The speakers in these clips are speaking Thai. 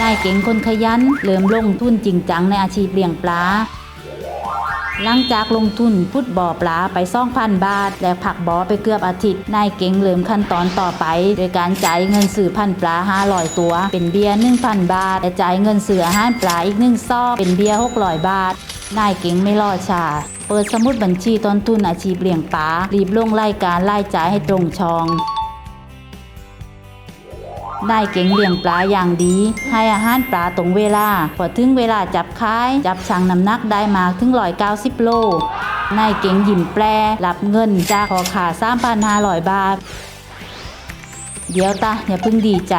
นายเก่งคนขยันเริ่มลงทุนจริงจังในอาชีพเลี้ยงปลาหลังจากลงทุนพุดบ่อปลาไป2,000บาท และผักบ่อไปเกือบอาทิตย์ นายเก่งเริ่มขั้นตอนต่อไป โดยการจ่ายเงินสื่อพันธุ์ปลา500ตัว เป็นเบียร์1,000บาท และจ่ายเงินสื่ออาหารปลาอีก1ซอบเป็นเบียร์600บาท นายเก่งไม่รอช้าเปิดสมุดบัญชีต้นทุนอาชีพเลี้ยงปลารีบลงรายการรายจ่ายให้ตรงช่อง ได้เก่งเลี้ยงปลาอย่างดี ให้อาหารปลาตรงเวลาพอถึงเวลาจับคาย จับชั่งน้ำหนักได้มากถึง190โลนายเก่งหยิมแปรรับเงินจากขอขาสร้างปานาลอยบาท เดี๋ยวตาอย่าเพิ่งดีใจ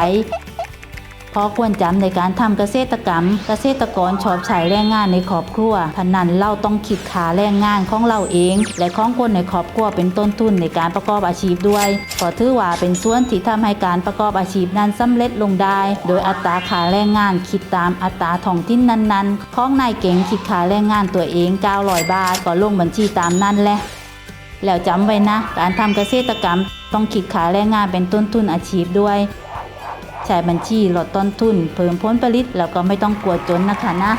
เพราะควรจำในการทำเกษตรกรรม เกษตรกรชอบใช้แรงงานในครอบครัวพนันเราต้องคิดขาแรงงานของเราเอง และของคนในครอบครัวเป็นต้นทุนในการประกอบอาชีพด้วยก็ถือว่าเป็นส่วนที่ทำให้การประกอบอาชีพนั้นสำเร็จลงได้ โดยอัตราขาแรงงานคิดตามอัตราท้องถิ่นนั้นๆ ของนายเก่งคิดขาแรงงานตัวเอง900บาทก็ลงบัญชีตามนั้นแหละแล้วจำไว้นะ การทำเกษตรกรรมต้องคิดขาแรงงานเป็นต้นทุนอาชีพด้วย ใช้บัญชีลดต้นทุน เพิ่มผลผลิตแล้วก็ไม่ต้องกลัวจนนะคะนะ